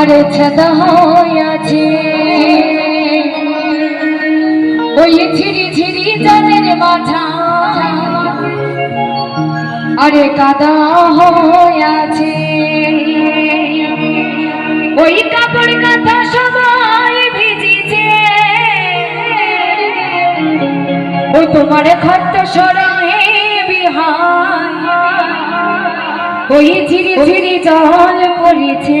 আরে ছাদা হইয়াছে। ওই ঝিরি ঝিরি জলের মাথা আরে কাদা হইয়াছে। ওই কাপড় কাঁথা সবাই ভিজিছে। ওই তোমার খট্ট সরমে বিহার। ওই ঝিরি ঝিরি জল পড়েছে।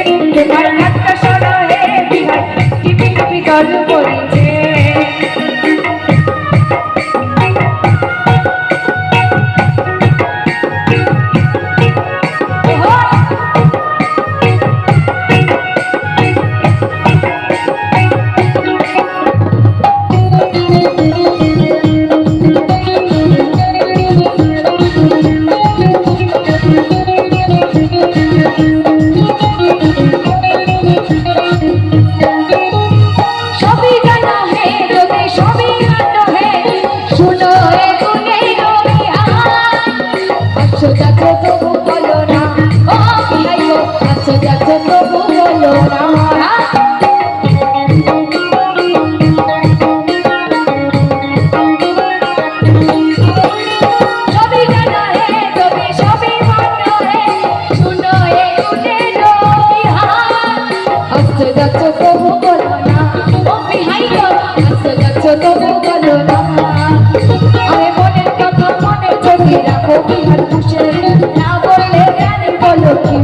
Thank you. যাচ্ছ তবু বলো না। ও বিহাই গো? আসো যাচ্ছ তবু বলো না। আরে মনের কথা মনে চোখে রাখো বিহার খুশি না বললে জানি বলো কি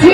চিরি